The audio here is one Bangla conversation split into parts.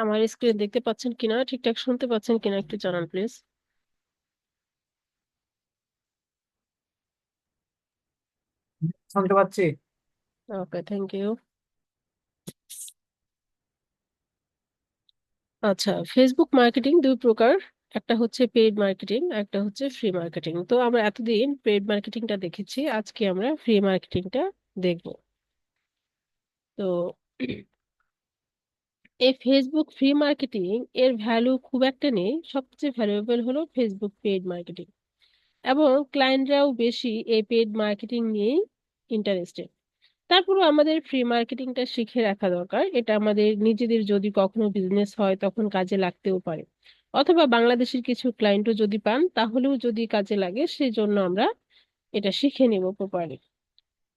আমার স্ক্রিন দেখতে পাচ্ছেন কিনা? ঠিকঠাক শুনতে পাচ্ছেন কিনা একটু জানান প্লিজ শুনতে পাচ্ছি। ওকে থ্যাংক ইউ আচ্ছা ফেসবুক মার্কেটিং দুই প্রকার। একটা হচ্ছে পেইড মার্কেটিং একটা হচ্ছে ফ্রি মার্কেটিং তো আমরা এতদিন পেইড মার্কেটিংটা দেখেছি আজকে আমরা ফ্রি মার্কেটিংটা দেখব। তো এই ফেসবুক ফ্রি মার্কেটিং এর ভ্যালু খুব একটা নেই। সবচেয়ে ভ্যালুয়েবল হলো ফেসবুক পেইড মার্কেটিং এবং ক্লায়েন্টরাও বেশি এই পেইড মার্কেটিং নিয়েই ইন্টারেস্টেড তারপরও আমাদের ফ্রি মার্কেটিংটা শিখে রাখা দরকার। এটা আমাদের নিজেদের যদি কখনো বিজনেস হয় তখন কাজে লাগতেও পারে। অথবা বাংলাদেশের কিছু ক্লায়েন্টও যদি পান, তাহলেও যদি কাজে লাগে, সেজন্য আমরা এটা শিখে নেব প্রপারলি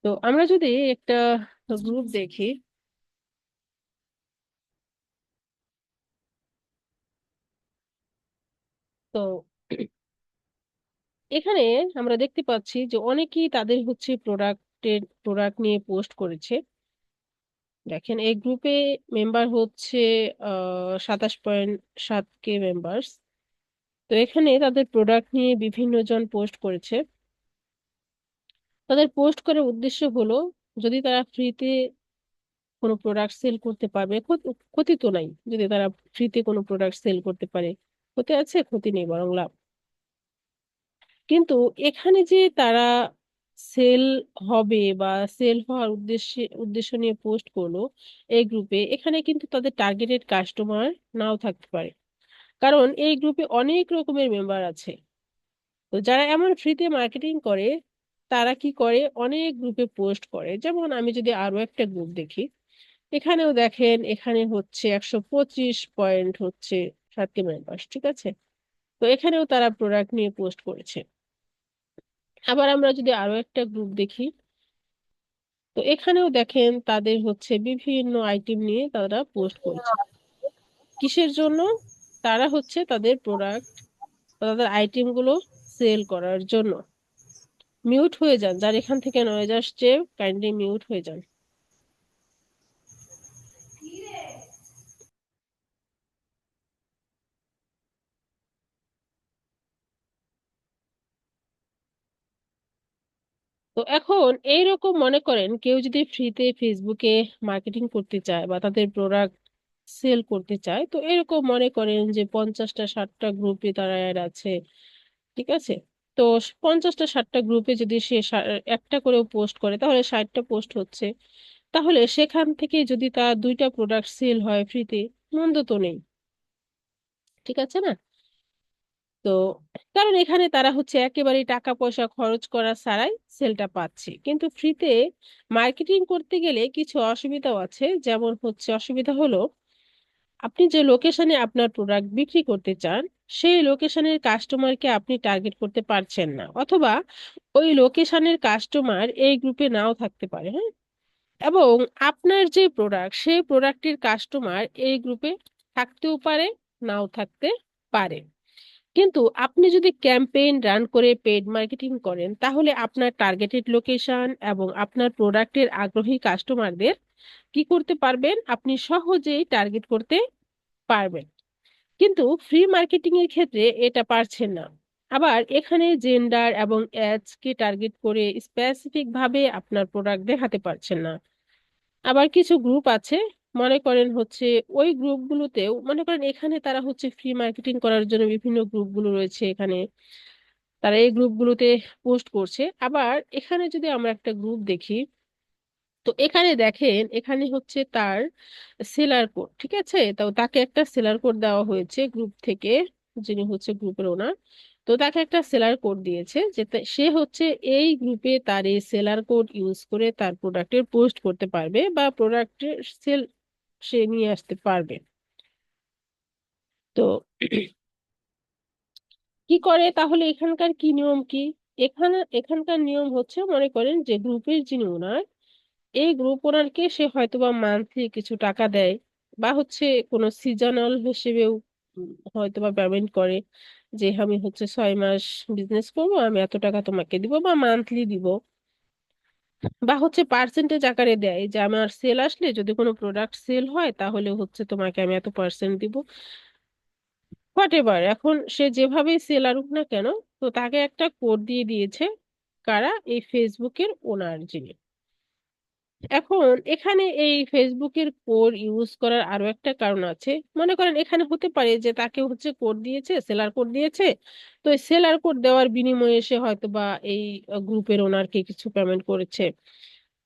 তো আমরা যদি একটা গ্রুপ দেখি তো এখানে আমরা দেখতে পাচ্ছি যে অনেকেই তাদের হচ্ছে প্রোডাক্টের প্রোডাক্ট নিয়ে পোস্ট করেছে। দেখেন, এই গ্রুপে মেম্বার হচ্ছে সাতাশ পয়েন্ট সাত কে মেম্বার্স। তো এখানে তাদের প্রোডাক্ট নিয়ে বিভিন্ন জন পোস্ট করেছে। তাদের পোস্ট করার উদ্দেশ্য হলো, যদি তারা ফ্রিতে কোনো প্রোডাক্ট সেল করতে পারবে ক্ষতি তো নাই, যদি তারা ফ্রিতে কোনো প্রোডাক্ট সেল করতে পারে। ক্ষতি আছে, ক্ষতি নেই বরং লাভ। কিন্তু এখানে যে তারা সেল হবে বা সেল হওয়ার উদ্দেশ্যে, উদ্দেশ্য নিয়ে পোস্ট করল এই গ্রুপে, এখানে কিন্তু তাদের টার্গেটেড কাস্টমার নাও থাকতে পারে। কারণ এই গ্রুপে অনেক রকমের মেম্বার আছে। তো যারা এমন ফ্রিতে মার্কেটিং করে, তারা কি করে? অনেক গ্রুপে পোস্ট করে। যেমন আমি যদি আরও একটা গ্রুপ দেখি, এখানেও দেখেন, এখানে হচ্ছে একশো পঁচিশ পয়েন্ট হচ্ছে সাতটি মেম্বার ঠিক আছে? তো এখানেও তারা প্রোডাক্ট নিয়ে পোস্ট করেছে। আবার আমরা যদি আরও একটা গ্রুপ দেখি, তো এখানেও দেখেন তাদের হচ্ছে বিভিন্ন আইটেম নিয়ে তারা পোস্ট করেছে। কিসের জন্য? তারা হচ্ছে তাদের প্রোডাক্ট তাদের আইটেমগুলো সেল করার জন্য। মিউট হয়ে যান, যার এখান থেকে নয়েজ আসছে কাইন্ডলি মিউট হয়ে যান। তো এখন এইরকম মনে করেন কেউ যদি ফ্রিতে ফেসবুকে মার্কেটিং করতে চায় বা তাদের প্রোডাক্ট সেল করতে চায়, তো এরকম মনে করেন যে পঞ্চাশটা ষাটটা গ্রুপে তারা অ্যাড আছে, ঠিক আছে? তো পঞ্চাশটা ষাটটা গ্রুপে যদি সে একটা করে পোস্ট করে, তাহলে ষাটটা পোস্ট হচ্ছে। তাহলে সেখান থেকে যদি তার দুইটা প্রোডাক্ট সেল হয় ফ্রিতে মন্দ তো নেই। ঠিক আছে না? তো কারণ এখানে তারা হচ্ছে একেবারে টাকা পয়সা খরচ করা ছাড়াই সেলটা পাচ্ছে। কিন্তু ফ্রিতে মার্কেটিং করতে গেলে কিছু অসুবিধাও আছে। যেমন হচ্ছে অসুবিধা হলো, আপনি যে লোকেশনে আপনার প্রোডাক্ট বিক্রি করতে চান, সেই লোকেশনের কাস্টমারকে আপনি টার্গেট করতে পারছেন না। অথবা ওই লোকেশনের কাস্টমার এই গ্রুপে নাও থাকতে পারে হ্যাঁ? এবং আপনার যে প্রোডাক্ট, সেই প্রোডাক্টের কাস্টমার এই গ্রুপে থাকতেও পারে, নাও থাকতে পারে। কিন্তু আপনি যদি ক্যাম্পেইন রান করে পেড মার্কেটিং করেন, তাহলে আপনার টার্গেটেড লোকেশন এবং আপনার প্রোডাক্টের আগ্রহী কাস্টমারদের কি করতে পারবেন? আপনি সহজেই টার্গেট করতে পারবেন। কিন্তু ফ্রি মার্কেটিং এর ক্ষেত্রে এটা পারছেন না। আবার এখানে জেন্ডার এবং কে টার্গেট করে স্পেসিফিক ভাবে আপনার প্রোডাক্ট দেখাতে পারছেন না। আবার কিছু গ্রুপ আছে মনে করেন হচ্ছে ওই গ্রুপগুলোতেও মনে করেন এখানে তারা হচ্ছে ফ্রি মার্কেটিং করার জন্য বিভিন্ন গ্রুপগুলো রয়েছে এখানে। তারা এই গ্রুপগুলোতে পোস্ট করছে। আবার এখানে যদি আমরা একটা গ্রুপ দেখি, তো এখানে দেখেন, এখানে হচ্ছে তার সেলার কোড ঠিক আছে? তো তাকে একটা সেলার কোড দেওয়া হয়েছে গ্রুপ থেকে, যিনি হচ্ছে গ্রুপের ওনার তো তাকে একটা সেলার কোড দিয়েছে যে সে হচ্ছে এই গ্রুপে তার এই সেলার কোড ইউজ করে তার প্রোডাক্টের পোস্ট করতে পারবে বা প্রোডাক্টের সেল সে নিয়ে আসতে পারবে। তো কি করে? তাহলে এখানকার কি নিয়ম কি? এখানে, এখানকার নিয়ম হচ্ছে মনে করেন যে গ্রুপের যিনি ওনার, এই গ্রুপ ওনারকে সে হয়তোবা মান্থলি কিছু টাকা দেয় বা হচ্ছে কোনো সিজনাল হিসেবেও হয়তোবা পেমেন্ট করে যে আমি হচ্ছে ছয় মাস বিজনেস করব, আমি এত টাকা তোমাকে দিব বা মান্থলি দিব। বা হচ্ছে পার্সেন্টেজ আকারে দেয়। যে আমার সেল আসলে যদি কোনো প্রোডাক্ট সেল হয়, তাহলে হচ্ছে তোমাকে আমি এত পার্সেন্ট দিব। হোয়াট এভার এখন সে যেভাবেই সেল আনুক না কেন, তো তাকে একটা কোড দিয়ে দিয়েছে কারা? এই ফেসবুকের ওনার যিনি। এখন এখানে এই ফেসবুকের কোড ইউজ করার আরও একটা কারণ আছে। মনে করেন এখানে হতে পারে যে তাকে হচ্ছে কোড দিয়েছে সেলার কোড দিয়েছে। তো এই সেলার কোড দেওয়ার বিনিময়ে সে হয়তো বা এই গ্রুপের ওনারকে কিছু পেমেন্ট করেছে।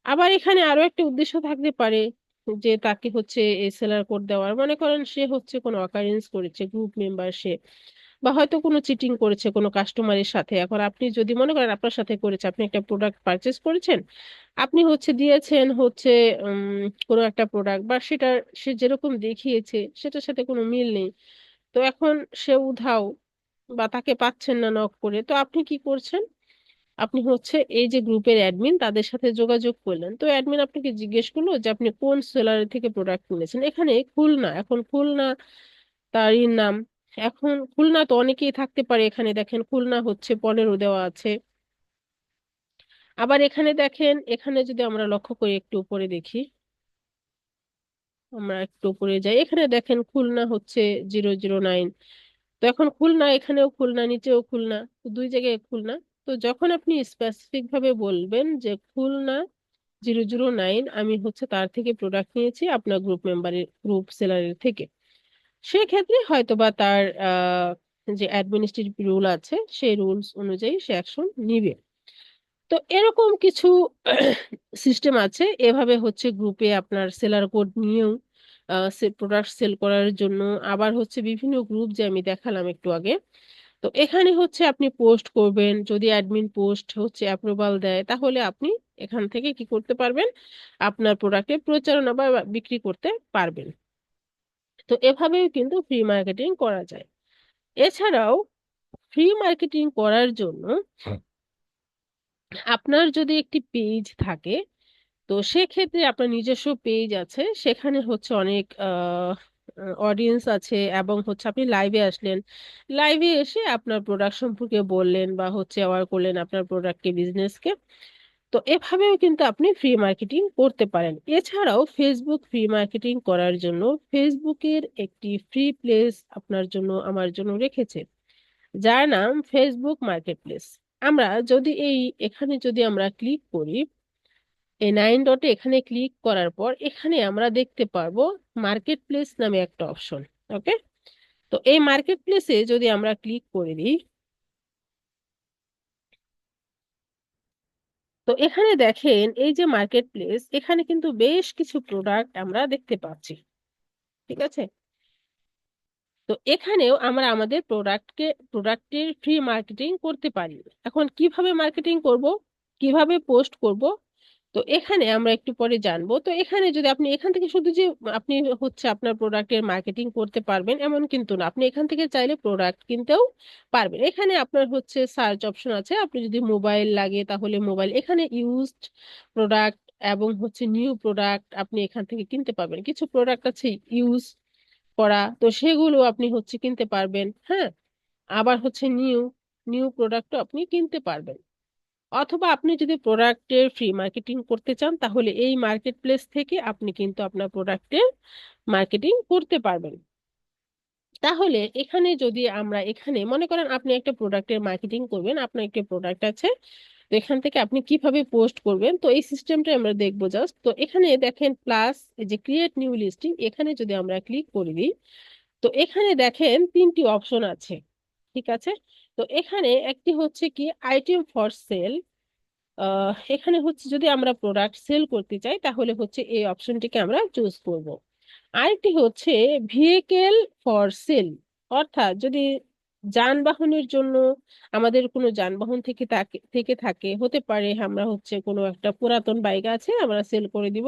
আবার এখানে আরও একটা উদ্দেশ্য থাকতে পারে যে তাকে হচ্ছে এই সেলার কোড দেওয়ার। মনে করেন সে হচ্ছে কোনো অকারেন্স করেছে গ্রুপ মেম্বার সে। বা হয়তো কোনো চিটিং করেছে কোনো কাস্টমারের সাথে। এখন আপনি যদি মনে করেন আপনার সাথে করেছে, আপনি একটা প্রোডাক্ট পারচেস করেছেন, আপনি হচ্ছে দিয়েছেন হচ্ছে কোনো একটা প্রোডাক্ট বা সেটা সে যেরকম দেখিয়েছে, সেটার সাথে কোনো মিল নেই। তো এখন সে উধাও বা তাকে পাচ্ছেন না নক করে। তো আপনি কি করছেন? আপনি হচ্ছে এই যে গ্রুপের অ্যাডমিন তাদের সাথে যোগাযোগ করলেন। তো অ্যাডমিন আপনাকে জিজ্ঞেস করল যে আপনি কোন সেলার থেকে প্রোডাক্ট কিনেছেন? এখানে খুলনা, এখন খুলনা তারই নাম। এখন খুলনা তো অনেকেই থাকতে পারে এখানে। দেখেন, খুলনা হচ্ছে পনেরো দেওয়া আছে। আবার এখানে দেখেন, এখানে যদি আমরা লক্ষ্য করি একটু উপরে দেখি, আমরা একটু উপরে যাই। এখানে দেখেন, খুলনা হচ্ছে জিরো জিরো নাইন। তো এখন খুলনা এখানেও খুলনা, নিচেও খুলনা দুই জায়গায় খুলনা। তো যখন আপনি স্পেসিফিক ভাবে বলবেন যে খুলনা জিরো জিরো নাইন, আমি হচ্ছে তার থেকে প্রোডাক্ট নিয়েছি, আপনার গ্রুপ মেম্বারের গ্রুপ সেলারের থেকে। সেক্ষেত্রে হয়তোবা তার যে অ্যাডমিনিস্ট্রেটিভ রুল আছে, সেই রুলস অনুযায়ী সে অ্যাকশন নিবে। তো এরকম কিছু সিস্টেম আছে, এভাবে হচ্ছে গ্রুপে আপনার সেলার কোড নিয়েও প্রোডাক্ট সেল করার জন্য। আবার হচ্ছে বিভিন্ন গ্রুপ যে আমি দেখালাম একটু আগে। তো এখানে হচ্ছে আপনি পোস্ট করবেন, যদি অ্যাডমিন পোস্ট হচ্ছে অ্যাপ্রুভাল দেয়, তাহলে আপনি এখান থেকে কি করতে পারবেন? আপনার প্রোডাক্টের প্রচারণা বা বিক্রি করতে পারবেন। তো এভাবেও কিন্তু ফ্রি মার্কেটিং করা যায়। এছাড়াও ফ্রি মার্কেটিং করার জন্য আপনার যদি একটি পেজ থাকে তো সেক্ষেত্রে আপনার নিজস্ব পেজ আছে সেখানে হচ্ছে অনেক অডিয়েন্স আছে এবং হচ্ছে আপনি লাইভে আসলেন। লাইভে এসে আপনার প্রোডাক্ট সম্পর্কে বললেন বা হচ্ছে অ্যাওয়ার করলেন আপনার প্রোডাক্টকে বিজনেসকে তো এভাবেও কিন্তু আপনি ফ্রি মার্কেটিং করতে পারেন। এছাড়াও ফেসবুক ফ্রি মার্কেটিং করার জন্য ফেসবুকের একটি ফ্রি প্লেস আপনার জন্য, আমার জন্য রেখেছে। যার নাম ফেসবুক মার্কেট প্লেস আমরা যদি এই, এখানে যদি আমরা ক্লিক করি, এই নাইন ডটে এখানে ক্লিক করার পর এখানে আমরা দেখতে পারব মার্কেট প্লেস নামে একটা অপশন ওকে তো এই মার্কেট প্লেসে যদি আমরা ক্লিক করে দিই তো এখানে দেখেন, এই যে মার্কেট প্লেস এখানে কিন্তু বেশ কিছু প্রোডাক্ট আমরা দেখতে পাচ্ছি, ঠিক আছে? তো এখানেও আমরা আমাদের প্রোডাক্টকে প্রোডাক্টের ফ্রি মার্কেটিং করতে পারি। এখন কীভাবে মার্কেটিং করব? কীভাবে পোস্ট করব? তো এখানে আমরা একটু পরে জানব। তো এখানে যদি আপনি, এখান থেকে শুধু যে আপনি হচ্ছে আপনার প্রোডাক্টের মার্কেটিং করতে পারবেন এমন কিন্তু না। আপনি এখান থেকে চাইলে প্রোডাক্ট কিনতেও পারবেন। এখানে আপনার হচ্ছে সার্চ অপশন আছে। আপনি যদি মোবাইল লাগে তাহলে মোবাইল এখানে ইউজড প্রোডাক্ট এবং হচ্ছে নিউ প্রোডাক্ট আপনি এখান থেকে কিনতে পারবেন। কিছু প্রোডাক্ট আছে ইউজ করা, তো সেগুলো আপনি হচ্ছে কিনতে পারবেন হ্যাঁ? আবার হচ্ছে নিউ নিউ প্রোডাক্টও আপনি কিনতে পারবেন। অথবা আপনি যদি প্রোডাক্টের ফ্রি মার্কেটিং করতে চান, তাহলে এই মার্কেট প্লেস থেকে আপনি কিন্তু আপনার প্রোডাক্টের মার্কেটিং করতে পারবেন। তাহলে এখানে যদি আমরা এখানে, মনে করেন আপনি একটা প্রোডাক্টের মার্কেটিং করবেন, আপনার একটা প্রোডাক্ট আছে, তো এখান থেকে আপনি কীভাবে পোস্ট করবেন, তো এই সিস্টেমটা আমরা দেখব জাস্ট তো এখানে দেখেন প্লাস যে ক্রিয়েট নিউ লিস্টিং এখানে যদি আমরা ক্লিক করে দিই, তো এখানে দেখেন তিনটি অপশন আছে। ঠিক আছে? তো এখানে একটি হচ্ছে কি আইটেম ফর সেল এখানে হচ্ছে যদি আমরা প্রোডাক্ট সেল করতে চাই, তাহলে হচ্ছে এই অপশনটিকে আমরা চুজ করব। আরেকটি হচ্ছে ভেহিকেল ফর সেল অর্থাৎ যদি যানবাহনের জন্য আমাদের কোনো যানবাহন থেকে থাকে থেকে থাকে, হতে পারে আমরা হচ্ছে কোনো একটা পুরাতন বাইক আছে, আমরা সেল করে দিব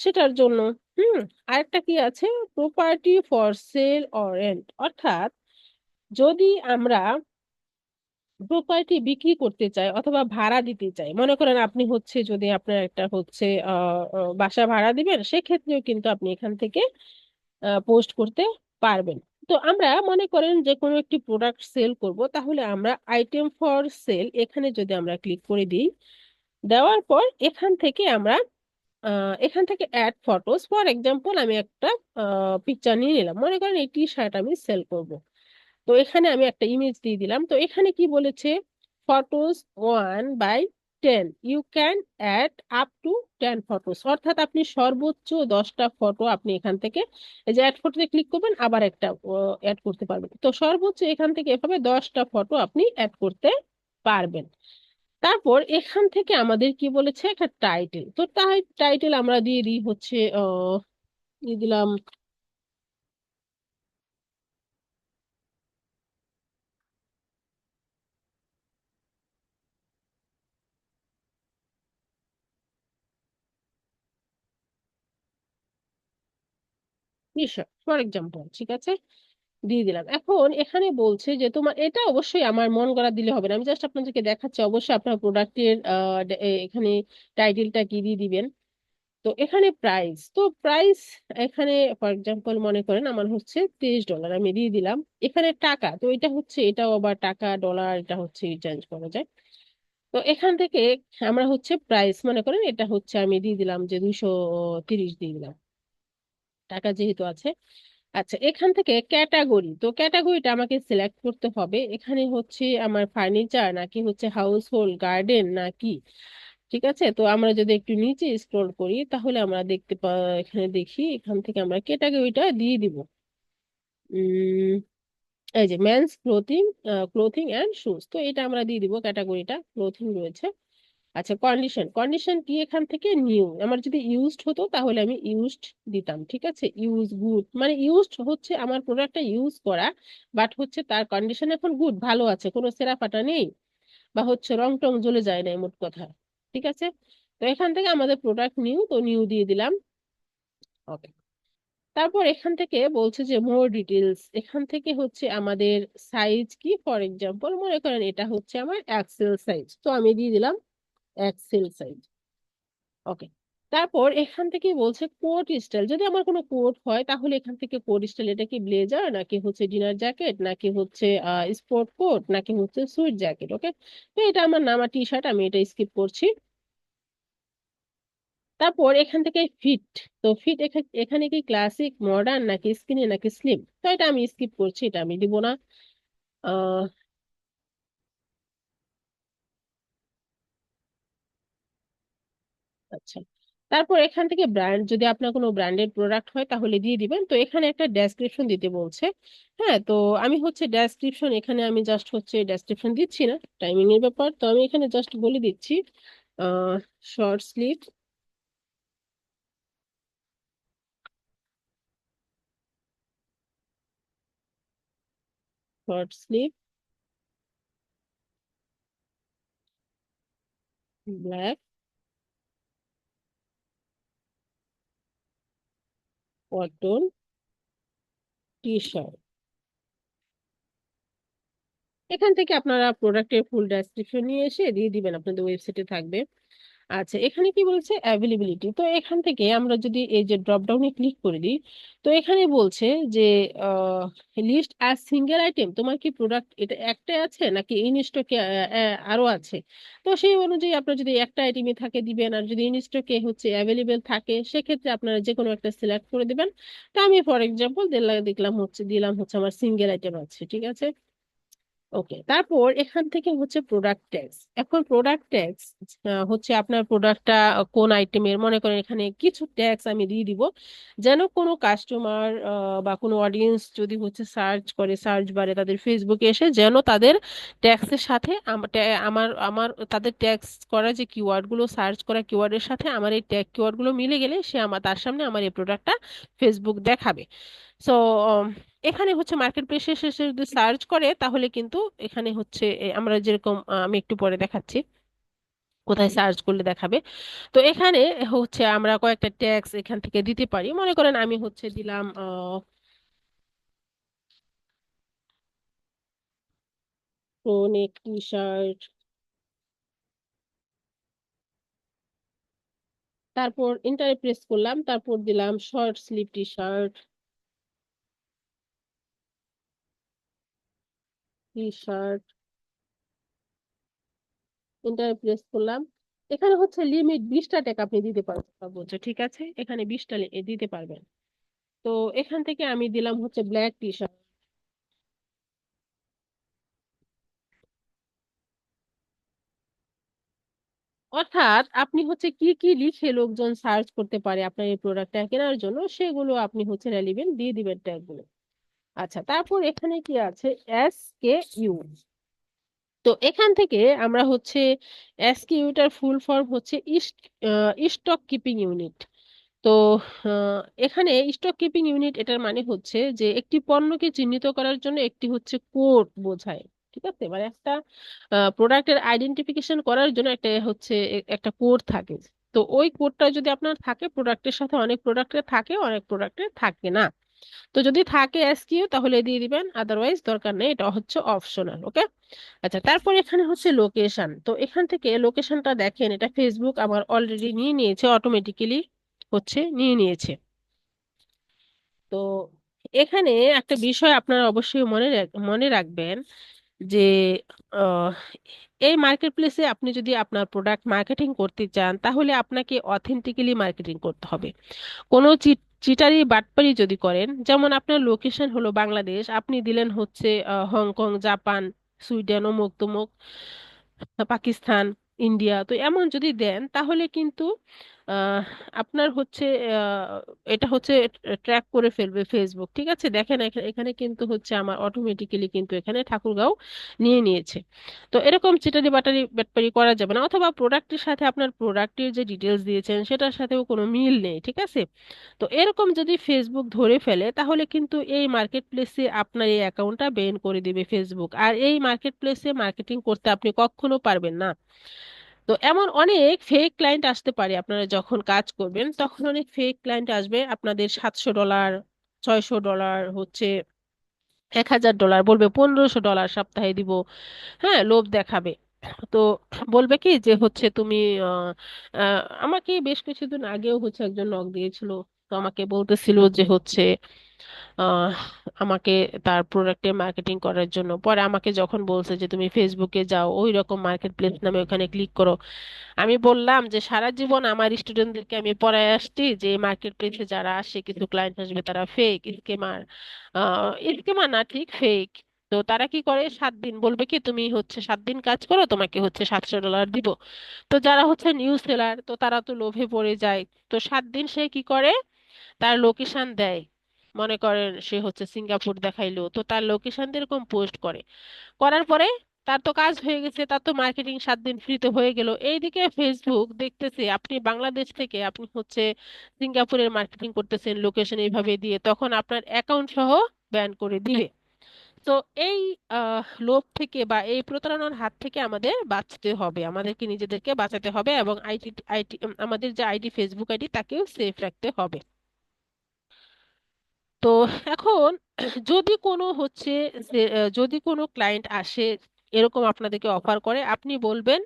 সেটার জন্য। হুম, আরেকটা কি আছে? Property for sale or rent অর্থাৎ যদি আমরা প্রপার্টি বিক্রি করতে চাই অথবা ভাড়া দিতে চাই, মনে করেন আপনি হচ্ছে যদি আপনার একটা হচ্ছে বাসা ভাড়া দিবেন, সেক্ষেত্রেও কিন্তু আপনি এখান থেকে পোস্ট করতে পারবেন। তো আমরা মনে করেন যে কোনো একটি প্রোডাক্ট সেল করব, তাহলে আমরা আইটেম ফর সেল এখানে যদি আমরা ক্লিক করে দিই, দেওয়ার পর এখান থেকে আমরা এখান থেকে অ্যাড ফটোস ফর এক্সাম্পল আমি একটা পিকচার নিয়ে নিলাম। মনে করেন এই টি শার্ট আমি সেল করব। তো এখানে আমি একটা ইমেজ দিয়ে দিলাম। তো এখানে কি বলেছে? Photos one by ten you can add up to ten photos অর্থাৎ আপনি সর্বোচ্চ দশটা ফটো আপনি এখান থেকে এই যে অ্যাড ফটোতে ক্লিক করবেন, আবার একটা অ্যাড করতে পারবেন। তো সর্বোচ্চ এখান থেকে এভাবে দশটা ফটো আপনি অ্যাড করতে পারবেন। তারপর এখান থেকে আমাদের কি বলেছে? একটা টাইটেল তো টাইটেল আমরা দিয়ে দিই হচ্ছে আহ দিলাম ফর এক্সাম্পল ঠিক আছে? দিয়ে দিলাম। এখন এখানে বলছে যে তোমার, এটা অবশ্যই আমার মন গড়া দিলে হবে না। আমি জাস্ট আপনাদেরকে দেখাচ্ছি, অবশ্যই আপনার প্রোডাক্টের এখানে টাইটেলটা কি দিয়ে দিবেন? তো এখানে প্রাইস তো প্রাইস এখানে ফর এক্সাম্পল মনে করেন আমার হচ্ছে তেইশ ডলার আমি দিয়ে দিলাম। এখানে টাকা, তো এটা হচ্ছে, এটাও আবার টাকা ডলার এটা হচ্ছে চেঞ্জ করা যায়। তো এখান থেকে আমরা হচ্ছে প্রাইস মনে করেন, এটা হচ্ছে আমি দিয়ে দিলাম যে দুইশো তিরিশ দিয়ে দিলাম। টাকা যেহেতু আছে। আচ্ছা এখান থেকে ক্যাটাগরি। তো ক্যাটাগরিটা আমাকে সিলেক্ট করতে হবে। এখানে হচ্ছে আমার ফার্নিচার নাকি হচ্ছে হাউস হোল্ড গার্ডেন নাকি, ঠিক আছে? তো আমরা যদি একটু নিচে স্ক্রল করি, তাহলে আমরা দেখতে পা, এখানে দেখি, এখান থেকে আমরা ক্যাটাগরিটা দিয়ে দিব। এই যে men's clothing clothing and shoes তো এটা আমরা দিয়ে দিব, ক্যাটাগরিটা। ক্লোথিং রয়েছে। আচ্ছা কন্ডিশন কন্ডিশন কি এখান থেকে নিউ আমার যদি ইউজড হতো তাহলে আমি ইউজড দিতাম, ঠিক আছে? ইউজ গুড মানে ইউজড হচ্ছে আমার প্রোডাক্টটা ইউজ করা বাট হচ্ছে তার কন্ডিশন এখন গুড ভালো আছে, কোনো ছেঁড়া ফাটা নেই, বা হচ্ছে রং টং জ্বলে যায় না মোট কথা, ঠিক আছে? তো এখান থেকে আমাদের প্রোডাক্ট নিউ তো নিউ দিয়ে দিলাম ওকে তারপর এখান থেকে বলছে যে মোর ডিটেলস এখান থেকে হচ্ছে আমাদের সাইজ কি? ফর এক্সাম্পল মনে করেন এটা হচ্ছে আমার এক্সেল সাইজ তো আমি দিয়ে দিলাম এক্সেল সাইজ ওকে তারপর এখান থেকে বলছে কোট স্টাইল যদি আমার কোনো কোট হয়, তাহলে এখান থেকে কোট স্টাইল এটা কি ব্লেজার নাকি হচ্ছে ডিনার জ্যাকেট নাকি হচ্ছে স্পোর্ট কোট নাকি হচ্ছে সুইট জ্যাকেট ওকে তো এটা আমার নামা টি শার্ট আমি এটা স্কিপ করছি। তারপর এখান থেকে ফিট তো ফিট এখানে কি ক্লাসিক মডার্ন নাকি স্কিনি নাকি স্লিম তো এটা আমি স্কিপ করছি, এটা আমি দিব না। আচ্ছা। তারপর এখান থেকে ব্র্যান্ড, যদি আপনার কোনো ব্র্যান্ডেড প্রোডাক্ট হয় তাহলে দিয়ে দিবেন। তো এখানে একটা ডেসক্রিপশন দিতে বলছে। হ্যাঁ তো আমি হচ্ছে ডেসক্রিপশন, এখানে আমি জাস্ট হচ্ছে ডেসক্রিপশন দিচ্ছি না, টাইমিং এর ব্যাপার। তো আমি এখানে জাস্ট বলে দিচ্ছি short sleeve short sleeve black. Cotton T shirt এখান থেকে আপনারা প্রোডাক্টের ফুল ডেসক্রিপশন নিয়ে এসে দিয়ে দিবেন, আপনাদের ওয়েবসাইটে থাকবে। আচ্ছা এখানে কি বলছে? অ্যাভেলেবিলিটি তো এখান থেকে আমরা যদি এই যে ড্রপ ডাউনে ক্লিক করে দিই, তো এখানে বলছে যে লিস্ট অ্যাজ সিঙ্গেল আইটেম তোমার কি প্রোডাক্ট এটা একটাই আছে নাকি ইন স্টকে আরও আছে? তো সেই অনুযায়ী আপনার যদি একটা আইটেমই থাকে দিবেন, আর যদি ইন স্টকে হচ্ছে অ্যাভেলেবেল থাকে, সেক্ষেত্রে আপনারা যে কোনো একটা সিলেক্ট করে দিবেন। তো আমি ফর এক্সাম্পল দেখলাম হচ্ছে, দিলাম হচ্ছে আমার সিঙ্গেল আইটেম আছে, ঠিক আছে? ওকে, তারপর এখান থেকে হচ্ছে প্রোডাক্ট ট্যাক্স এখন প্রোডাক্ট ট্যাক্স হচ্ছে আপনার প্রোডাক্টটা কোন আইটেমের মনে করেন এখানে কিছু ট্যাক্স আমি দিয়ে দিব। যেন কোনো কাস্টমার বা কোনো অডিয়েন্স যদি হচ্ছে সার্চ করে সার্চ বারে তাদের ফেসবুকে এসে যেন তাদের ট্যাক্সের সাথে আমার আমার, তাদের ট্যাক্স করা যে কিওয়ার্ডগুলো সার্চ করা কিওয়ার্ডের সাথে আমার এই ট্যাগ কিওয়ার্ডগুলো মিলে গেলে সে আমার তার সামনে আমার এই প্রোডাক্টটা ফেসবুক দেখাবে। সো এখানে হচ্ছে মার্কেট প্লেসে এসে যদি সার্চ করে তাহলে কিন্তু এখানে হচ্ছে আমরা যেরকম আমি একটু পরে দেখাচ্ছি। কোথায় সার্চ করলে দেখাবে। তো এখানে হচ্ছে আমরা কয়েকটা ট্যাক্স এখান থেকে দিতে পারি। মনে করেন আমি হচ্ছে দিলাম নেক টি শার্ট তারপর ইন্টারে প্রেস করলাম তারপর দিলাম short sleeve T shirt T shirt ইন্টারে প্রেস করলাম। এখানে হচ্ছে লিমিট বিশটা আপনি দিতে পারবেন। ঠিক আছে? এখানে দিতে পারবেন। তো এখান থেকে আমি দিলাম হচ্ছে ব্ল্যাক টি শার্ট অর্থাৎ আপনি হচ্ছে কি কি লিখে লোকজন সার্চ করতে পারে আপনার এই প্রোডাক্টটা কেনার জন্য, সেগুলো আপনি হচ্ছে রেলিভেন্ট দিয়ে দিবেন ট্যাগগুলো আচ্ছা তারপর এখানে কি আছে? এস কে ইউ তো এখান থেকে আমরা হচ্ছে এস কে ইউটার ফুল ফর্ম হচ্ছে স্টক কিপিং ইউনিট তো এখানে স্টক কিপিং ইউনিট এটার মানে হচ্ছে যে একটি পণ্যকে চিহ্নিত করার জন্য একটি হচ্ছে কোড বোঝায়, ঠিক আছে? মানে একটা প্রোডাক্টের আইডেন্টিফিকেশন করার জন্য একটা হচ্ছে একটা কোড থাকে। তো ওই কোডটা যদি আপনার থাকে প্রোডাক্টের সাথে অনেক প্রোডাক্টের থাকে, অনেক প্রোডাক্টের থাকে না। তো যদি থাকে এসকিউ তাহলে দিয়ে দিবেন আদারওয়াইজ দরকার নেই, এটা হচ্ছে অপশনাল ওকে আচ্ছা তারপর এখানে হচ্ছে লোকেশন তো এখান থেকে লোকেশনটা দেখেন, এটা ফেসবুক আমার অলরেডি নিয়ে নিয়েছে অটোমেটিক্যালি হচ্ছে নিয়ে নিয়েছে। তো এখানে একটা বিষয় আপনারা অবশ্যই মনে মনে রাখবেন যে এই মার্কেট প্লেসে আপনি যদি আপনার প্রোডাক্ট মার্কেটিং করতে চান, তাহলে আপনাকে অথেন্টিক্যালি মার্কেটিং করতে হবে। কোনো চিট চিটারি বাটপারি যদি করেন, যেমন আপনার লোকেশন হলো বাংলাদেশ, আপনি দিলেন হচ্ছে হংকং, জাপান, সুইডেন অমুক তমুক, পাকিস্তান, ইন্ডিয়া, তো এমন যদি দেন, তাহলে কিন্তু আপনার হচ্ছে এটা হচ্ছে ট্র্যাক করে ফেলবে ফেসবুক ঠিক আছে? দেখেন এখা- এখানে কিন্তু হচ্ছে আমার অটোমেটিক্যালি কিন্তু এখানে ঠাকুরগাঁও নিয়ে নিয়েছে। তো এরকম চিটারি বাটারি বাটপারি করা যাবে না, অথবা প্রোডাক্টের সাথে আপনার প্রোডাক্টের যে ডিটেলস দিয়েছেন, সেটার সাথেও কোনো মিল নেই, ঠিক আছে? তো এরকম যদি ফেসবুক ধরে ফেলে, তাহলে কিন্তু এই মার্কেট প্লেসে আপনার এই অ্যাকাউন্টটা বেন করে দেবে ফেসবুক আর এই মার্কেট প্লেসে মার্কেটিং করতে আপনি কখনো পারবেন না। তো এমন অনেক ফেক ক্লায়েন্ট আসতে পারে আপনারা যখন কাজ করবেন, তখন অনেক ফেক ক্লায়েন্ট আসবে। আপনাদের সাতশো ডলার ছয়শো ডলার হচ্ছে এক হাজার ডলার বলবে, পনেরোশো ডলার সপ্তাহে দিব হ্যাঁ লোভ দেখাবে। তো বলবে কি যে হচ্ছে তুমি আমাকে বেশ কিছুদিন আগেও হচ্ছে একজন নক দিয়েছিল। তো আমাকে বলতেছিল যে হচ্ছে আহ, আমাকে তার প্রোডাক্টের মার্কেটিং করার জন্য। পরে আমাকে যখন বলছে যে তুমি ফেসবুকে যাও ওই রকম মার্কেট প্লেস নামে ওখানে ক্লিক করো। আমি বললাম যে সারা জীবন আমার স্টুডেন্টদেরকে আমি পড়ায় আসছি যে মার্কেট প্লেসে যারা আসে কিছু ক্লায়েন্ট আসবে তারা ফেক স্কেমার স্কেমার না ঠিক ফেক তো তারা কি করে? সাত দিন বলবে কি তুমি হচ্ছে সাত দিন কাজ করো তোমাকে হচ্ছে সাতশো ডলার দিব। তো যারা হচ্ছে নিউ সেলার তো তারা তো লোভে পড়ে যায়। তো সাত দিন সে কি করে? তার লোকেশন দেয়। মনে করেন সে হচ্ছে সিঙ্গাপুর দেখাইলো, তো তার লোকেশন এরকম পোস্ট করে। করার পরে তার তো কাজ হয়ে গেছে, তার তো মার্কেটিং সাত দিন ফ্রিতে হয়ে গেল। এইদিকে ফেসবুক দেখতেছে, আপনি বাংলাদেশ থেকে আপনি হচ্ছে সিঙ্গাপুরের মার্কেটিং করতেছেন লোকেশন এইভাবে দিয়ে, তখন আপনার অ্যাকাউন্ট সহ ব্যান করে দিবে। তো এই লোভ থেকে বা এই প্রতারণার হাত থেকে আমাদের বাঁচতে হবে। আমাদেরকে নিজেদেরকে বাঁচাতে হবে এবং আইটি আইটি আমাদের যে আইডি ফেসবুক আইডি তাকেও সেফ রাখতে হবে। তো এখন যদি কোনো হচ্ছে যদি কোনো ক্লায়েন্ট আসে এরকম আপনাদেরকে অফার করে, আপনি বলবেন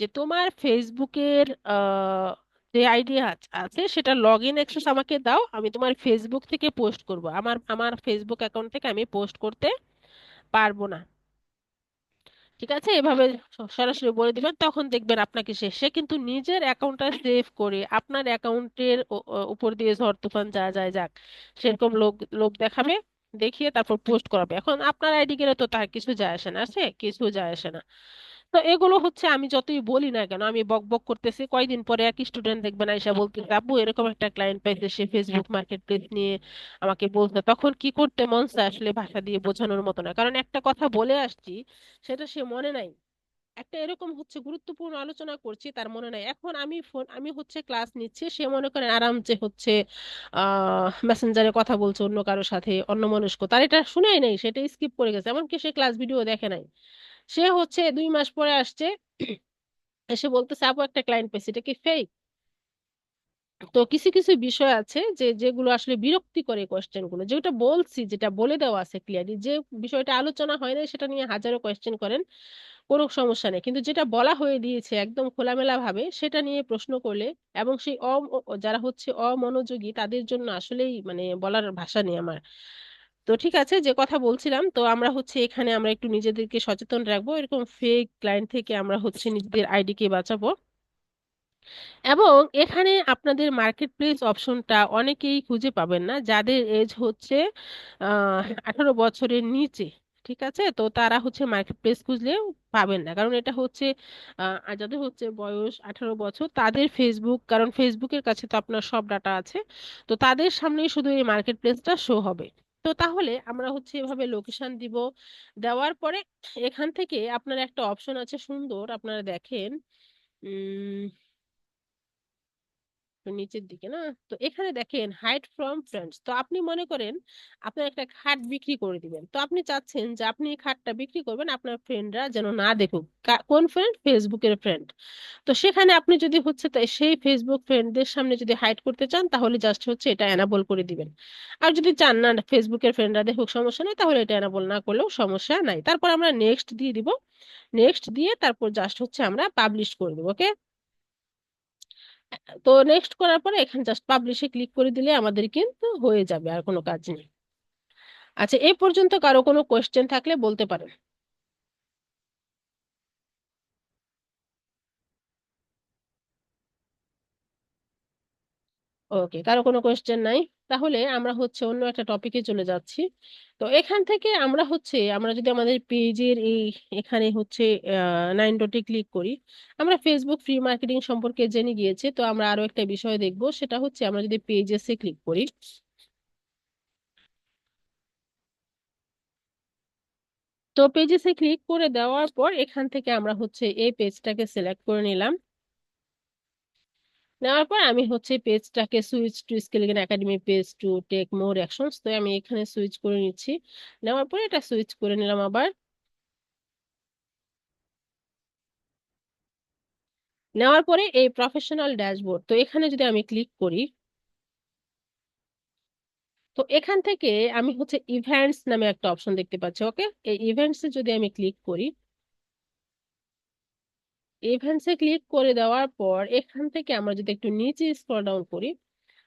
যে, তোমার ফেসবুকের যে আইডি আছে সেটা লগ ইন অ্যাক্সেস আমাকে দাও, আমি তোমার ফেসবুক থেকে পোস্ট করব। আমার আমার ফেসবুক অ্যাকাউন্ট থেকে আমি পোস্ট করতে পারব না। ঠিক আছে? এভাবে সরাসরি বলে দিবেন, তখন দেখবেন আপনাকে সে সে কিন্তু নিজের অ্যাকাউন্টটা সেভ করে আপনার অ্যাকাউন্টের উপর দিয়ে ঝড় তুফান যা যায় যাক, সেরকম লোক লোক দেখাবে, দেখিয়ে তারপর পোস্ট করাবে। এখন আপনার আইডি গেলে তো তার কিছু যায় আসে না, আছে? কিছু যায় আসে না। তো এগুলো হচ্ছে আমি যতই বলি না কেন, আমি বক বক করতেছি। কয়দিন পরে এক স্টুডেন্ট দেখবেন আইসা বলতেছে আপু এরকম একটা ক্লায়েন্ট পাইছে সে ফেসবুক মার্কেট প্লেস নিয়ে আমাকে বলছে। তখন কি করতে মন চায় আসলে ভাষা দিয়ে বোঝানোর মতো না। কারণ একটা কথা বলে আসছি, সেটা সে মনে নাই। একটা এরকম হচ্ছে গুরুত্বপূর্ণ আলোচনা করছি, তার মনে নাই। এখন আমি ফোন, আমি হচ্ছে ক্লাস নিচ্ছি, সে মনে করেন আরামসে হচ্ছে আহ মেসেঞ্জারে কথা বলছে অন্য কারোর সাথে, অন্যমনস্ক। তার এটা শুনেই নাই, সেটা স্কিপ করে গেছে। এমনকি সে ক্লাস ভিডিও দেখে নাই। সে হচ্ছে দুই মাস পরে আসছে, এসে বলতেছে, আপু, একটা ক্লায়েন্ট পেয়েছি, এটা কি ফেক তো কিছু কিছু বিষয় আছে যে, যেগুলো আসলে বিরক্তি করে কোয়েশ্চেনগুলো। যেটা বলছি, যেটা বলে দেওয়া আছে ক্লিয়ারলি যে বিষয়টা আলোচনা হয় না সেটা নিয়ে হাজারো কোয়েশ্চেন করেন, কোনো সমস্যা নেই। কিন্তু যেটা বলা হয়ে দিয়েছে একদম খোলামেলা ভাবে সেটা নিয়ে প্রশ্ন করলে এবং সেই অ যারা হচ্ছে অমনোযোগী, তাদের জন্য আসলেই মানে বলার ভাষা নেই আমার। তো ঠিক আছে, যে কথা বলছিলাম, তো আমরা হচ্ছে এখানে আমরা একটু নিজেদেরকে সচেতন রাখব, এরকম ফেক ক্লায়েন্ট থেকে আমরা হচ্ছে নিজেদের আইডি কে বাঁচাবো। এবং এখানে আপনাদের মার্কেট প্লেস অপশনটা অনেকেই খুঁজে পাবেন না, যাদের এজ হচ্ছে আঠারো বছরের নিচে, ঠিক আছে? তো তারা হচ্ছে মার্কেট প্লেস খুঁজলে পাবেন না। কারণ এটা হচ্ছে যাদের হচ্ছে বয়স আঠারো বছর, তাদের ফেসবুক কারণ ফেসবুকের কাছে তো আপনার সব ডাটা আছে, তো তাদের সামনেই শুধু এই মার্কেট প্লেসটা শো হবে। তো তাহলে আমরা হচ্ছে এভাবে লোকেশন দিব। দেওয়ার পরে এখান থেকে আপনার একটা অপশন আছে সুন্দর, আপনারা দেখেন। উম তো নিচের দিকে, না? তো এখানে দেখেন হাইড ফ্রম ফ্রেন্ডস তো আপনি মনে করেন, আপনার একটা খাট বিক্রি করে দিবেন। তো আপনি চাচ্ছেন যে আপনি খাটটা বিক্রি করবেন, আপনার ফ্রেন্ডরা যেন না দেখুক। কোন ফ্রেন্ড ফেসবুকের ফ্রেন্ড তো সেখানে আপনি যদি হচ্ছে সেই ফেসবুক ফ্রেন্ডদের সামনে যদি হাইড করতে চান, তাহলে জাস্ট হচ্ছে এটা এনাবল করে দিবেন। আর যদি চান, না ফেসবুকের ফ্রেন্ডরা দেখুক, সমস্যা নেই, তাহলে এটা এনাবল না করলেও সমস্যা নাই। তারপর আমরা নেক্সট দিয়ে দিব। নেক্সট দিয়ে তারপর জাস্ট হচ্ছে আমরা পাবলিশ করে দেবো ওকে তো নেক্সট করার পরে এখানে জাস্ট পাবলিশে ক্লিক করে দিলে আমাদের কিন্তু হয়ে যাবে, আর কোনো কাজ নেই। আচ্ছা এ পর্যন্ত কারও কোনো কোয়েশ্চেন থাকলে বলতে পারেন। ওকে কারও কোনো কোয়েশ্চেন নাই। তাহলে আমরা হচ্ছে অন্য একটা টপিকে চলে যাচ্ছি। তো এখান থেকে আমরা হচ্ছে, আমরা যদি আমাদের পেজের এই এখানে হচ্ছে নাইন ডটে ক্লিক করি, আমরা ফেসবুক ফ্রি মার্কেটিং সম্পর্কে জেনে গিয়েছি। তো আমরা আরও একটা বিষয় দেখব, সেটা হচ্ছে আমরা যদি পেজেসে ক্লিক করি। তো পেজেসে ক্লিক করে দেওয়ার পর এখান থেকে আমরা হচ্ছে এই পেজটাকে সিলেক্ট করে নিলাম। নেওয়ার পর আমি হচ্ছে পেজটাকে switch to Scaling Academy page to take more actions, তো আমি এখানে সুইচ করে নিচ্ছি। নেওয়ার পরে এটা সুইচ করে নিলাম আবার। নেওয়ার পরে এই প্রফেশনাল ড্যাশবোর্ড, তো এখানে যদি আমি ক্লিক করি, তো এখান থেকে আমি হচ্ছে ইভেন্টস নামে একটা অপশন দেখতে পাচ্ছি, ওকে? এই ইভেন্টস যদি আমি ক্লিক করি ইভেন্টস ক্লিক করে দেওয়ার পর এখান থেকে আমরা যদি একটু নিচে স্ক্রল ডাউন করি,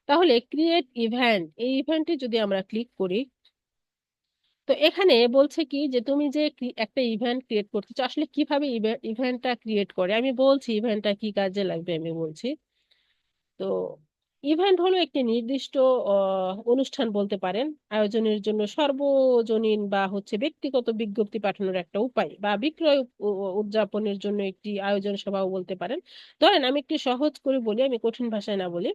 তাহলে ক্রিয়েট ইভেন্ট এই ইভেন্টে যদি আমরা ক্লিক করি, তো এখানে বলছে কি যে তুমি যে একটা ইভেন্ট ক্রিয়েট করতে চাও, আসলে কীভাবে ইভেন্টটা ক্রিয়েট করে? আমি বলছি ইভেন্টটা কি কাজে লাগবে আমি বলছি। তো ইভেন্ট হলো একটি নির্দিষ্ট আহ, অনুষ্ঠান বলতে পারেন আয়োজনের জন্য সর্বজনীন বা হচ্ছে ব্যক্তিগত বিজ্ঞপ্তি পাঠানোর একটা উপায় বা বিক্রয় উদযাপনের জন্য একটি আয়োজন সভাও বলতে পারেন। ধরেন আমি একটু সহজ করে বলি আমি কঠিন ভাষায় না বলি।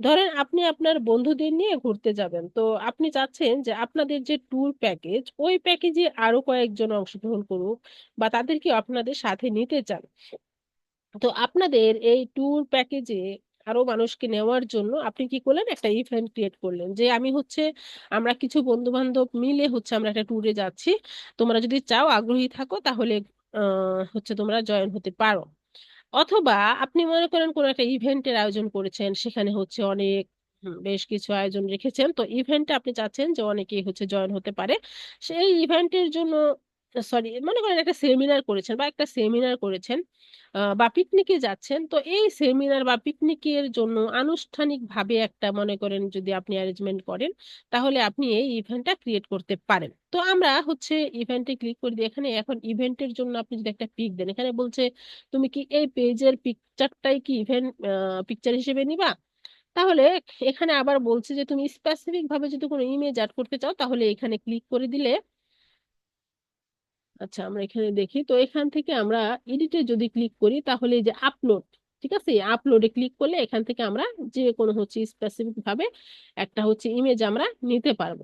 ধরেন আপনি আপনার বন্ধুদের নিয়ে ঘুরতে যাবেন তো আপনি চাচ্ছেন যে আপনাদের যে ট্যুর প্যাকেজ ওই প্যাকেজে আরও কয়েকজন অংশগ্রহণ করুক বা তাদেরকে আপনাদের সাথে নিতে চান। তো আপনাদের এই ট্যুর প্যাকেজে আরও মানুষকে নেওয়ার জন্য আপনি কি করলেন? একটা ইভেন্ট ক্রিয়েট করলেন। যে আমি হচ্ছে, আমরা কিছু বন্ধু বান্ধব মিলে হচ্ছে আমরা একটা ট্যুরে যাচ্ছি। তোমরা যদি চাও আগ্রহী থাকো, তাহলে হচ্ছে তোমরা জয়েন হতে পারো। অথবা আপনি মনে করেন কোন একটা ইভেন্টের আয়োজন করেছেন, সেখানে হচ্ছে অনেক বেশ কিছু আয়োজন রেখেছেন। তো ইভেন্টে আপনি চাচ্ছেন যে অনেকেই হচ্ছে জয়েন হতে পারে। সেই ইভেন্টের জন্য সরি মনে করেন একটা সেমিনার করেছেন বা একটা সেমিনার করেছেন বা পিকনিকে যাচ্ছেন, তো এই সেমিনার বা পিকনিকের জন্য আনুষ্ঠানিকভাবে একটা মনে করেন যদি আপনি অ্যারেঞ্জমেন্ট করেন, তাহলে আপনি এই ইভেন্টটা ক্রিয়েট করতে পারেন। তো আমরা হচ্ছে ইভেন্টে ক্লিক করে দিই এখানে এখন ইভেন্টের জন্য আপনি যদি একটা পিক দেন, এখানে বলছে, তুমি কি এই পেজের পিকচারটাই কি ইভেন্ট পিকচার হিসেবে নিবা? তাহলে এখানে আবার বলছে যে, তুমি স্পেসিফিক ভাবে যদি কোনো ইমেজ অ্যাড করতে চাও, তাহলে এখানে ক্লিক করে দিলে আচ্ছা আমরা এখানে দেখি। তো এখান থেকে আমরা এডিটে যদি ক্লিক করি তাহলে যে আপলোড ঠিক আছে? আপলোডে ক্লিক করলে এখান থেকে আমরা যে কোনো হচ্ছে স্পেসিফিক ভাবে একটা হচ্ছে ইমেজ আমরা নিতে পারব।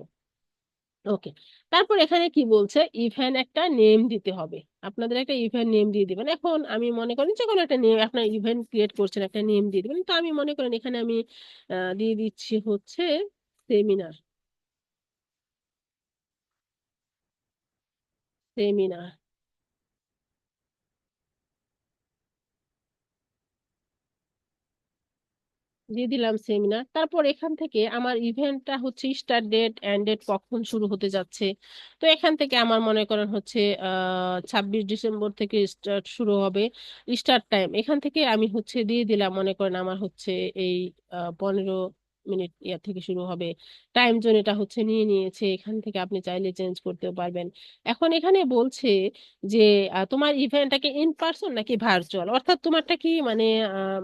ওকে তারপর এখানে কি বলছে? ইভেন্ট একটা নেম দিতে হবে। আপনাদের একটা ইভেন্ট নেম দিয়ে দিবেন। এখন আমি মনে করেন যে কোনো একটা নেম আপনার ইভেন্ট ক্রিয়েট করছেন, একটা নেম দিয়ে দিবেন। তো আমি মনে করেন এখানে আমি দিয়ে দিচ্ছি হচ্ছে সেমিনার সেমিনার দিয়ে দিলাম সেমিনার তারপর এখান থেকে আমার ইভেন্টটা হচ্ছে স্টার্ট ডেট এন্ড ডেট কখন শুরু হতে যাচ্ছে। তো এখান থেকে আমার মনে করেন হচ্ছে ছাব্বিশ ডিসেম্বর থেকে স্টার্ট শুরু হবে স্টার্ট টাইম এখান থেকে আমি হচ্ছে দিয়ে দিলাম, মনে করেন আমার হচ্ছে এই পনেরো মিনিট ইয়ার থেকে শুরু হবে। টাইম জোন এটা হচ্ছে নিয়ে নিয়েছে, এখান থেকে আপনি চাইলে চেঞ্জ করতেও পারবেন। এখন এখানে বলছে যে তোমার ইভেন্টটাকে ইন পার্সন নাকি ভার্চুয়াল অর্থাৎ তোমারটা কি মানে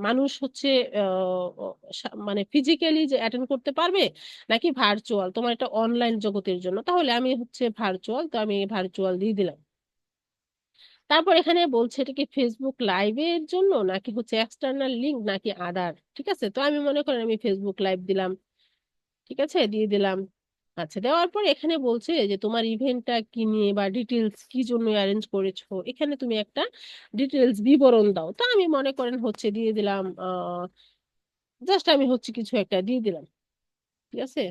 মানুষ হচ্ছে মানে ফিজিক্যালি যে অ্যাটেন্ড করতে পারবে নাকি ভার্চুয়াল তোমার এটা অনলাইন জগতের জন্য। তাহলে আমি হচ্ছে ভার্চুয়াল তো আমি ভার্চুয়াল দিয়ে দিলাম। তারপর এখানে বলছে, এটা কি ফেসবুক লাইভের জন্য নাকি হচ্ছে এক্সটার্নাল লিঙ্ক নাকি আদার ঠিক আছে? তো আমি মনে করেন আমি ফেসবুক লাইভ দিলাম, ঠিক আছে? দিয়ে দিলাম। আচ্ছা দেওয়ার পর এখানে বলছে যে, তোমার ইভেন্টটা কি নিয়ে বা ডিটেলস কি জন্য অ্যারেঞ্জ করেছ? এখানে তুমি একটা ডিটেলস বিবরণ দাও। তো আমি মনে করেন হচ্ছে দিয়ে দিলাম জাস্ট আমি হচ্ছে কিছু একটা দিয়ে দিলাম, ঠিক আছে?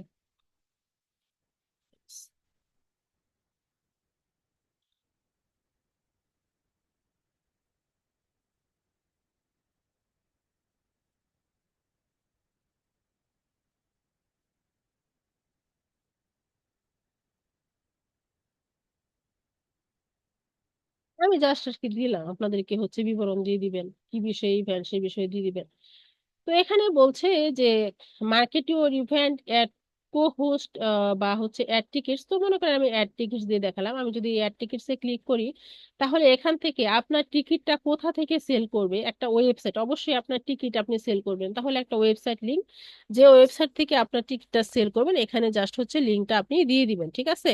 আমি জাস্ট আর কি দিলাম। আপনাদেরকে হচ্ছে বিবরণ দিয়ে দিবেন। কি বিষয়ে ইভেন্ট সেই বিষয়ে দিয়ে দিবেন। তো এখানে বলছে যে market your event at co host বা হচ্ছে অ্যাড টিকিটস তো মনে করেন আমি অ্যাড টিকিটস দিয়ে দেখালাম। আমি যদি অ্যাড টিকিটসে ক্লিক করি, তাহলে এখান থেকে আপনার টিকিটটা কোথা থেকে সেল করবে? একটা ওয়েবসাইট অবশ্যই আপনার টিকিট আপনি সেল করবেন। তাহলে একটা ওয়েবসাইট লিঙ্ক যে ওয়েবসাইট থেকে আপনার টিকিটটা সেল করবেন, এখানে জাস্ট হচ্ছে লিঙ্কটা আপনি দিয়ে দিবেন। ঠিক আছে?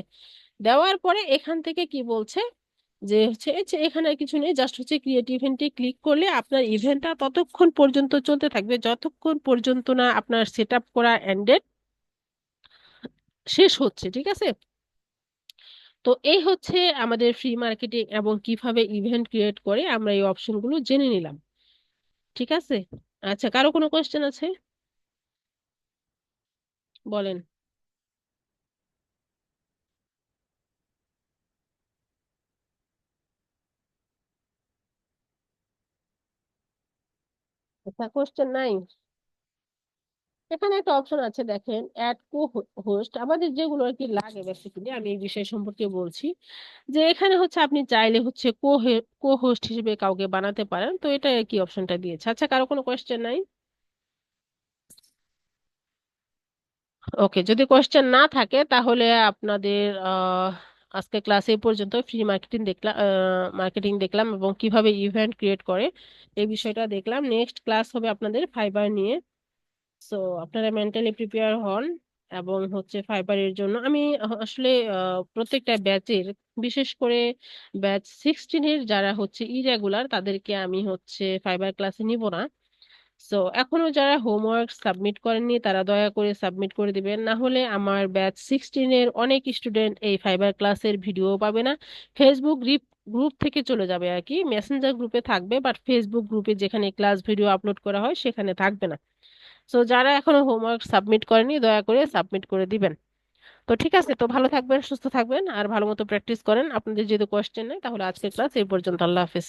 দেওয়ার পরে এখান থেকে কি বলছে? যে হচ্ছে এখানে কিছু নেই জাস্ট হচ্ছে ক্রিয়েট ইভেন্টে ক্লিক করলে আপনার ইভেন্টটা ততক্ষণ পর্যন্ত চলতে থাকবে, যতক্ষণ পর্যন্ত না আপনার সেট আপ করা এন্ডেড শেষ হচ্ছে, ঠিক আছে? তো এই হচ্ছে আমাদের ফ্রি মার্কেটিং এবং কীভাবে ইভেন্ট ক্রিয়েট করে আমরা এই অপশনগুলো জেনে নিলাম, ঠিক আছে? আচ্ছা কারও কোনো কোয়েশ্চেন আছে? বলেন। আচ্ছা কোয়েশ্চেন নাই এখানে একটা অপশন আছে, দেখেন অ্যাড কো হোস্ট আমাদের যেগুলো আর কি লাগে বেসিক্যালি আমি এই বিষয় সম্পর্কে বলছি। যে এখানে হচ্ছে আপনি চাইলে হচ্ছে কো কো হোস্ট হিসেবে কাউকে বানাতে পারেন। তো এটা কি অপশনটা দিয়েছে। আচ্ছা কারও কোনো কোয়েশ্চেন নাই? ওকে যদি কোয়েশ্চেন না থাকে, তাহলে আপনাদের, আহ আজকে ক্লাসে এই পর্যন্ত ফ্রি মার্কেটিং দেখলাম মার্কেটিং দেখলাম এবং কীভাবে ইভেন্ট ক্রিয়েট করে এই বিষয়টা দেখলাম। নেক্সট ক্লাস হবে আপনাদের ফাইবার নিয়ে। সো আপনারা মেন্টালি প্রিপেয়ার হন এবং হচ্ছে ফাইবারের জন্য। আমি আসলে প্রত্যেকটা ব্যাচের বিশেষ করে ব্যাচ সিক্সটিনের যারা হচ্ছে ইরেগুলার তাদেরকে আমি হচ্ছে ফাইবার ক্লাসে নিব না। সো এখনও যারা হোমওয়ার্ক সাবমিট করেননি, তারা দয়া করে সাবমিট করে দিবেন। না হলে আমার ব্যাচ সিক্সটিনের অনেক স্টুডেন্ট এই ফাইবার ক্লাসের ভিডিও পাবে না। ফেসবুক গ্রুপ গ্রুপ থেকে চলে যাবে আর কি। মেসেঞ্জার গ্রুপে থাকবে বাট ফেসবুক গ্রুপে যেখানে ক্লাস ভিডিও আপলোড করা হয়, সেখানে থাকবে না। সো যারা এখনও হোমওয়ার্ক সাবমিট করেনি দয়া করে সাবমিট করে দিবেন। তো ঠিক আছে, তো ভালো থাকবেন, সুস্থ থাকবেন, আর ভালো মতো প্র্যাকটিস করেন। আপনাদের যদি কোয়েশ্চেন নেই, তাহলে আজকের ক্লাস এই পর্যন্ত। আল্লাহ হাফেজ।